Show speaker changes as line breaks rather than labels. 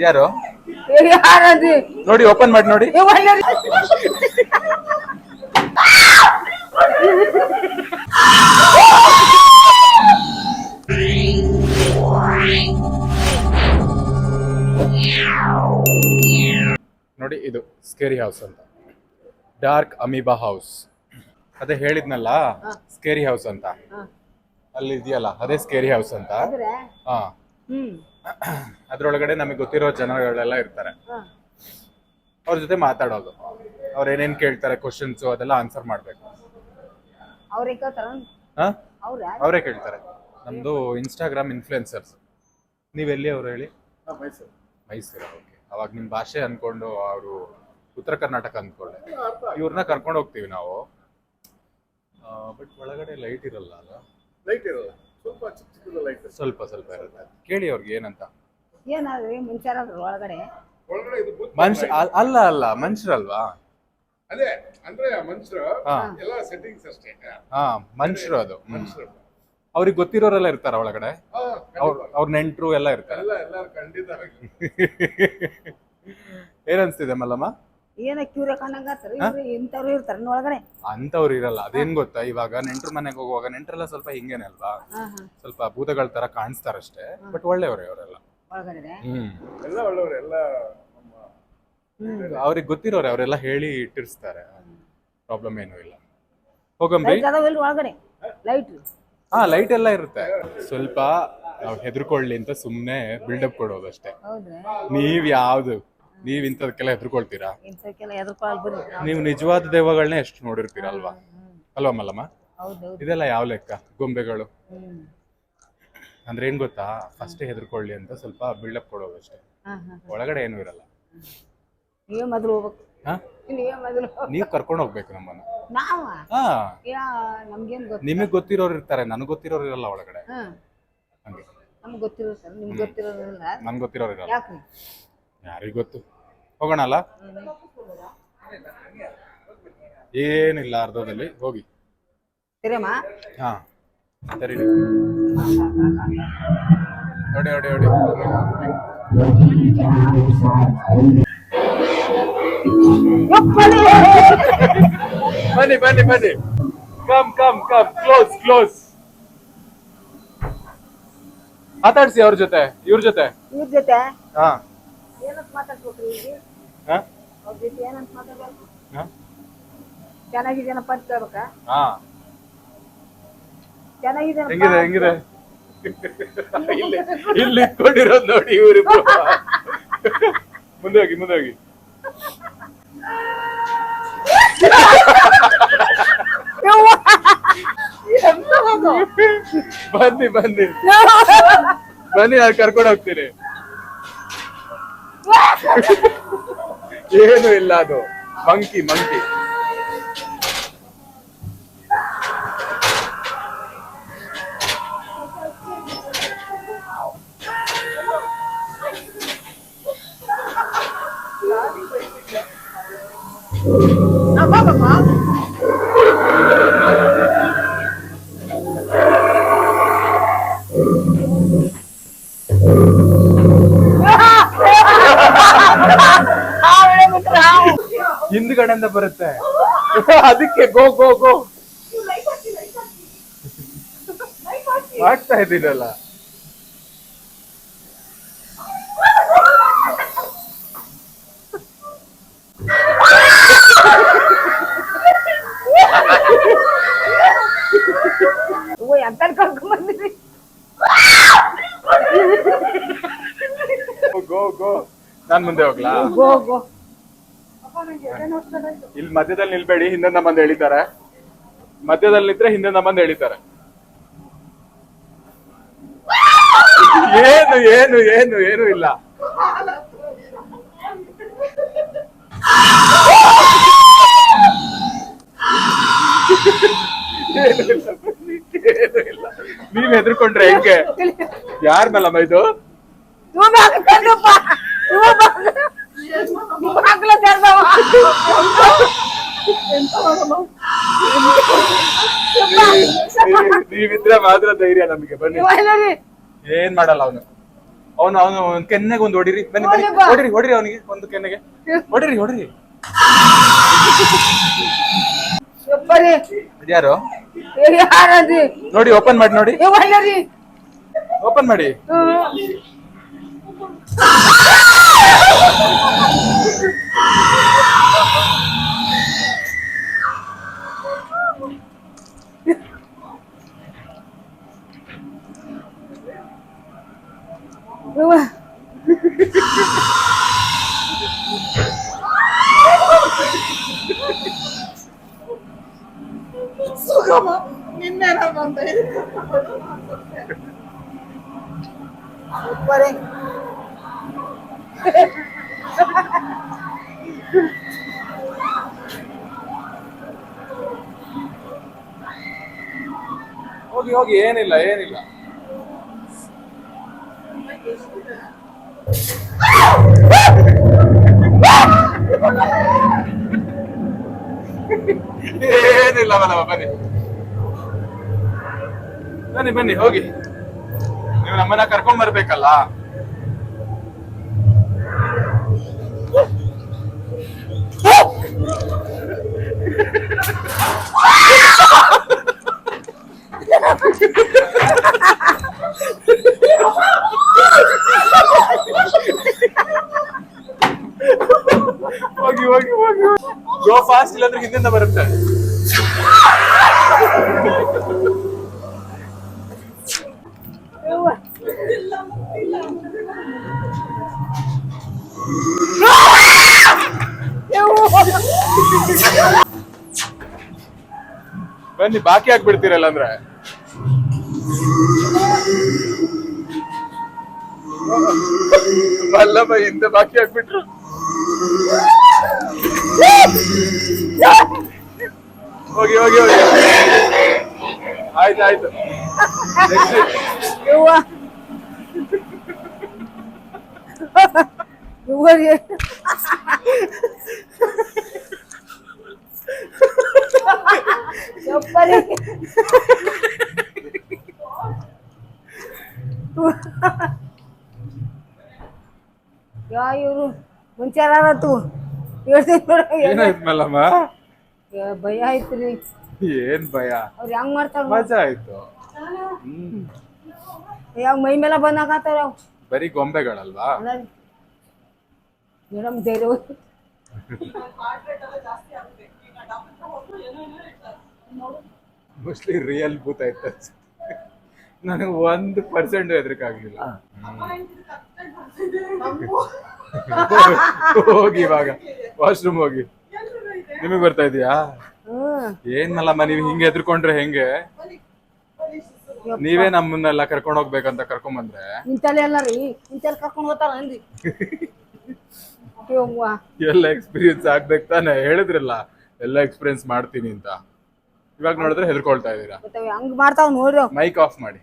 ಯಾರು?
ಯಾರದು?
ನೋಡಿ ಓಪನ್ ಮಾಡಿ ನೋಡಿ. ನೋಡಿ ಇದು ಸ್ಕೇರಿ ಹೌಸ್ ಅಂತ. ಡಾರ್ಕ್ ಅಮೀಬಾ ಹೌಸ್ ಅದೇ ಹೇಳಿದ್ನಲ್ಲ ಸ್ಕೇರಿ ಹೌಸ್ ಅಂತ. ಅಲ್ಲಿ ಇದೆಯಲ್ಲ ಅದೇ ಸ್ಕೇರಿ ಹೌಸ್ ಅಂತ. ಹಾ.
ಹ್ಮ್.
ಅದ್ರೊಳಗಡೆ ನಮಗೆ ಗೊತ್ತಿರೋ ಜನಗಳೆಲ್ಲ ಇರ್ತಾರೆ. ಅವ್ರ ಜೊತೆ ಮಾತಾಡೋದು. ಅವ್ರು ಏನೇನ್ ಕೇಳ್ತಾರೆ ಕ್ವಶನ್ಸ್ ಅದೆಲ್ಲ ಆನ್ಸರ್ ಮಾಡ್ಬೇಕು.
ಅವ್ರೇ ಕೇಳ್ತಾರ
ಹಾ?
ಅವ್ರ
ಅವರೇ ಕೇಳ್ತಾರೆ. ನಮ್ದು ಇನ್ಸ್ಟಾಗ್ರಾಮ್ ಇನ್ಫ್ಲುಯೆನ್ಸರ್ಸ್ ನೀವೆಲ್ಲಿ ಅವ್ರು ಹೇಳಿ?
ಮೈಸೂರು.
ಮೈಸೂರು ಓಕೆ ಅವಾಗ ನಿಮ್ಮ ಭಾಷೆ ಅನ್ಕೊಂಡು ಅವರು ಉತ್ತರ ಕರ್ನಾಟಕ ಅಂದ್ಕೊಂಡೆ ಇವ್ರನ್ನ ಕರ್ಕೊಂಡು ಹೋಗ್ತೀವಿ ನಾವು. ಬಟ್ ಒಳಗಡೆ ಲೈಟ್ ಇರಲ್ಲ ಅಲ್ಲ?
ಲೈಟ್ ಇರಲ್ಲ. ಸ್ವಲ್ಪ ಚಿಕ್ಕ
ಸ್ವಲ್ಪ ಸ್ವಲ್ಪ ಇರುತ್ತೆ. ಕೇಳಿ ಅವ್ರಿಗೆ ಏನಂತ.
ಏನಾದ್ರಿ ಮುಂಚಾರ ಒಳಗಡೆ?
ಒಳಗಡೆ ಇದು
ಮನುಷ್ಯ ಅಲ್- ಅಲ್ಲ ಅಲ್ಲ ಮನುಷ್ಯರಲ್ವಾ?
ಅದೇ ಅಂದ್ರೆ ಮನುಷ್ಯರು
ಹಾ.
ಎಲ್ಲ ಸೆಟ್ಟಿಂಗ್ಸ್ ಅಷ್ಟೇ.
ಹಾ ಮನುಷ್ಯರು ಅದು.
ಮನುಷ್ಯರು.
ಅವ್ರಿಗೆ ಗೊತ್ತಿರೋರೆಲ್ಲ ಇರ್ತಾರ ಒಳಗಡೆ?
ಹಾ,
ಅವ್ರ ಅವ್ರ ನೆಂಟ್ರು ಎಲ್ಲ ಇರ್ತಾರೆ.
ಎಲ್ಲ ಎಲ್ಲರೂ ಖಂಡಿತ
ಏನ್ ಅನ್ಸ್ತಿದೆ ಮಲ್ಲಮ್ಮ?
ಏನ ಕ್ಯೂರ ಕಾಣಂಗಾತಾರ ಇವ್ರು ಇಂಥವ್ರು ಇರ್ತಾರ ಒಳಗಡೆ.
ಅಂತವ್ರು ಇರಲ್ಲ ಅದೇನ್ ಗೊತ್ತಾ? ಇವಾಗ ನೆಂಟ್ರ ಮನೆಗೆ ಹೋಗುವಾಗ ನೆಂಟ್ರೆಲ್ಲ ಸ್ವಲ್ಪ ಹಿಂಗೇನೆ ಅಲ್ವಾ?
ಹಾ ಹಾ.
ಸ್ವಲ್ಪ ಭೂತಗಳ ತರ ಕಾಣಿಸ್ತಾರಷ್ಟೇ ಬಟ್ ಒಳ್ಳೆಯವ್ರೆ ಅವರೆಲ್ಲ.
ಒಳಗಡೆ
ಹ್ಮ್.
ಎಲ್ಲ ಒಳ್ಳೆಯವರು ಎಲ್ಲ ನಮ್ಮ
ಹ್ಮ್.
ಅವ್ರಿಗೆ ಗೊತ್ತಿರೋರೆ ಅವರೆಲ್ಲ ಹೇಳಿ ಇಟ್ಟಿರ್ಸ್ತಾರೆ. ಪ್ರಾಬ್ಲಮ್ ಏನೂ ಇಲ್ಲ. ಹೋಗಂಬ್ರಿ
ಲೈಟ್ ಒಳಗಡೆ? ಲೈಟ್
ಹಾ ಲೈಟ್ ಎಲ್ಲ ಇರುತ್ತೆ. ಸ್ವಲ್ಪ ನಾವು ಹೆದರ್ಕೊಳ್ಳಿ ಅಂತ ಸುಮ್ಮನೆ ಬಿಲ್ಡಪ್
ಕೊಡೋದಷ್ಟೇ.
ನೀವ್ ಯಾವ್ದು? ನೀವ್ ಇಂಥದಕ್ಕೆಲ್ಲ ಹೆದರ್ಕೊಳ್ತೀರಾ?
ಇಂಥಕ್ಕೆಲ್ಲ
ನೀವು ನಿಜವಾದ ದೇವಗಳನ್ನ ಎಷ್ಟು ನೋಡಿರ್ತೀರ ಅಲ್ವಾ? ಮಲ್ಲಮ್ಮ?
ಹೌದೌದು.
ಇದೆಲ್ಲ ಯಾವ ಲೆಕ್ಕ? ಗೊಂಬೆಗಳು?
ಹ್ಮ್.
ಅಂದ್ರೆ ಏನ್ ಗೊತ್ತಾ? ಫಸ್ಟ್ ಹೆದರ್ಕೊಳ್ಳಿ ಅಂತ ಸ್ವಲ್ಪ ಬಿಲ್ಡಪ್ ಕೊಡೋದು ಅಷ್ಟೇ.
ಹಾ ಹಾ
ಒಳಗಡೆ ಏನು ಇರಲ್ಲ.
ನೀವೇ ಮೊದಲು ಹೋಗ್ಬೇಕು.
ಹಾ?
ನೀವೇ ಮೊದಲು
ನೀವ್ ಕರ್ಕೊಂಡು ಹೋಗ್ಬೇಕು ನಮ್ಮನ್ನ.
ನಾವ?
ಹಾ.
ಯಾ ನಮ್ಗೇನ್ ಗೊತ್ತ?
ನಿಮಗ್ ಗೊತ್ತಿರೋರು ಇರ್ತಾರೆ ನನಗ್ ಗೊತ್ತಿರೋರು ಇರಲ್ಲ ಒಳಗಡೆ.
ಹಾ.
ಹಂಗೆ.
ನಮ್ಗೆ ಗೊತ್ತಿರೋ ಸರ್ ನಿಮ್ಗೆ ಗೊತ್ತಿರೋದಿಲ್ಲ
ನನ್ಗೆ ಗೊತ್ತಿರೋರು ಇರಲ್ಲ.
ಯಾಕ್ರಿ?
ಯಾರಿಗ್ ಗೊತ್ತು? ಹೋಗೋಣ ಅಲ್ಲ ಏನಿಲ್ಲ ಅರ್ಧದಲ್ಲಿ. ಹೋಗಿ. ಹಾ. ಸರಿ ನೋಡಿ ನೋಡಿ ನೋಡಿ ಬನ್ನಿ ಬನ್ನಿ ಬನ್ನಿ. Come come come close close ಮಾತಾಡ್ಸಿ ಅವ್ರ ಜೊತೆ ಇವ್ರ ಜೊತೆ.
ಇವ್ರ ಜೊತೆ?
ಹಾ.
ಏನಂತ ಮಾತಾಡ್ಬೇಕ್ರಿ ಈಗ?
ಹಾ?
ಅವ್ರ ಜೊತೆ ಏನಂತ ಮಾತಾಡ್ಬೇಕು
ಹಾ?
ಚೆನ್ನಾಗಿದೇನಪ್ಪ ಅಂತ ಕೇಳ್ಬೇಕಾ?
ಹಾ.
ಚೆನ್ನಾಗಿದೇನಪ್ಪ
ಹೆಂಗಿದೆ ಹೆಂಗಿದೆ? ಇಲ್ಲಿ. ಇಲ್ಲಿ ಇಟ್ಕೊಂಡಿರೋದು ನೋಡಿ ಇವರಿಬ್ರು ಮುಂದೆ ಹೋಗಿ ಮುಂದೆ ಹೋಗಿ ಬನ್ನಿ ಬನ್ನಿ. ಬನ್ನಿ ನಾನು ಕರ್ಕೊಂಡು ಹೋಗ್ತೀನಿ ಏನು ಇಲ್ಲ ಅದು. ಮಂಕಿ ಮಂಕಿ ಹಿಂದ್ಗಡೆಯಿಂದ ಬರುತ್ತೆ. ಅದಕ್ಕೆ ಗೋ ಗೋ ಗೋ. ಮಾಡ್ತಾ
ಇದ್ದೀರಲ್ಲ.
ಗೋ ಗೋ. ನಾನ್ ಮುಂದೆ ಹೋಗ್ಲಾ?
ಗೋ ಗೋ.
ಇಲ್ಲಿ ಮಧ್ಯದಲ್ಲಿ ನಿಲ್ಬೇಡಿ, ಹಿಂದೆ ನಮ್ಮಂದ್ ಎಳಿತಾರೆ. ಮಧ್ಯದಲ್ಲಿ ನಿಂತ್ರೆ ಹಿಂದೆ ನಮ್ಮಂದ್ ಎಳಿತಾರೆ. ಏನು ಏನು ಏನು ಏನು ಇಲ್ಲ. ನೀವ್ ಹೆದರ್ಕೊಂಡ್ರೆ ಹೆಂಗೆ? ಯಾರ ಮೇಲಮ್ಮ ಇದು? ನೀವಿದ್ರೆ ಮಾತ್ರ ಧೈರ್ಯ ನಮಗೆ ಬನ್ನಿ. ಏನ್ ಮಾಡಲ್ಲ ಅವನು. ಅವನು ಅವನು ಒಂದ್ ಕೆನ್ನೆಗೆ ಒಂದು ಹೊಡಿರಿ. ಬನ್ನಿ ಬನ್ನಿ. ಹೊಡಿರಿ ಹೊಡಿರಿ ಅವನಿಗೆ ಒಂದು ಕೆನ್ನೆಗೆ. ಹೊಡಿರಿ ಹೊಡಿರಿ.
ನೋಡಿ
ಓಪನ್
ಮಾಡಿ
ನೋಡಿ. ಓಪನ್ ಮಾಡಿ. ನೋಡಿ
ಏ ಒಳ್ಳೆರಿ
ಓಪನ್ ಮಾಡಿ
ಯವ್ವ ಯಪ್ಪರಿ
ಹೋಗಿ ಹೋಗಿ ಏನಿಲ್ಲ ಏನಿಲ್ಲ. ಏನಿಲ್ಲ ಮೇಡಮ್ ಬನ್ನಿ. ಬನ್ನಿ ಬನ್ನಿ ಹೋಗಿ. ನೀವು ನಮ್ಮನ್ನ ಕರ್ಕೊಂಡ್ ಬರ್ಬೇಕಲ್ಲ? ಹೋಗಿ ಹೋಗಿ ಹೋಗಿ ಗೋ ಫಾಸ್ಟ್ ಇಲ್ಲಾಂದ್ರೆ ಹಿಂದಿಂದ ಬರುತ್ತೆ
ಯವ್ವ
ಬನ್ನಿ ಬಾಕಿ ಹಾಕ್ಬಿಡ್ತೀರಲ್ಲ ಅಂದ್ರೆ. ಅಲ್ಲಮ್ಮ ಹಿಂದೆ ಬಾಕಿ ಹಾಕ್ಬಿಟ್ರು. ಹೋಗಿ ಹೋಗಿ ಹೋಗಿ. ಆಯ್ತು ಆಯ್ತು.
ಯವ್ವರಿ ಯಪ್ಪರಿ ಯಾ ಇವರು? ಮುಂಚಾರತ್ತು ಹೇಳ್ತೀನಿ ಭಯ ಆಯ್ತು ರೀ.
ಏನ್ ಭಯ?
ಅವ್ರು ಹೆಂಗ್ ಮಾಡ್ತಾರ
ಮಜಾ ಆಯ್ತು. ಹ್ಮ್.
ಯಾವ ಮೈ ಮೇಲೆ ಬಂದಾಕತ್ತಾರ ಅವ್
ಬರೀ ಗೊಂಬೆಗಳಲ್ವಾ?
ಮೇಡಮ್ ಧೈರ್ಯ
ಮೋಸ್ಟ್ಲಿ ರಿಯಲ್ ಭೂತ ಇತ್ತು. ನನಗೆ ಒಂದು ಪರ್ಸೆಂಟ್ ಹೆದರಿಕಾಗ್ಲಿಲ್ಲ. ಹೋಗಿ ಇವಾಗ ವಾಶ್ರೂಮ್ ಹೋಗಿ. ನಿಮಗೆ ಬರ್ತಾ ಇದೀಯಾ?
ಏನಲ್ಲ
ಏನ್ ಮಲ್ಲಮ್ಮ ನೀವು ಹಿಂಗೆ ಹೆದರ್ಕೊಂಡ್ರೆ ಹೆಂಗೆ? ನೀವೇ ನಮ್ಮನ್ನೆಲ್ಲ ಕರ್ಕೊಂಡು ಹೋಗ್ಬೇಕಂತ ಕರ್ಕೊಂಡ್ ಬಂದ್ರೆ
ಇಂತಲ್ಲಿ ಎಲ್ಲ ರೀ ಇಂತಲ್ಲಿ ಕರ್ಕೊಂಡು ಹೋಗ್ತಾರ
ಎಲ್ಲ ಎಕ್ಸ್ಪೀರಿಯನ್ಸ್ ಆಗ್ಬೇಕು ತಾನೆ? ಹೇಳಿದ್ರಲ್ಲ ಎಲ್ಲ ಎಕ್ಸ್ಪೀರಿಯನ್ಸ್ ಮಾಡ್ತೀನಿ ಅಂತ. ಇವಾಗ ನೋಡಿದ್ರೆ ಹೆದರ್ಕೊಳ್ತಾ
ಅವ್ ಹೆಂಗ್ ಮಾಡ್ತಾವ್ ನೋಡ್ರಿ
ಮೈಕ್ ಆಫ್ ಮಾಡಿ.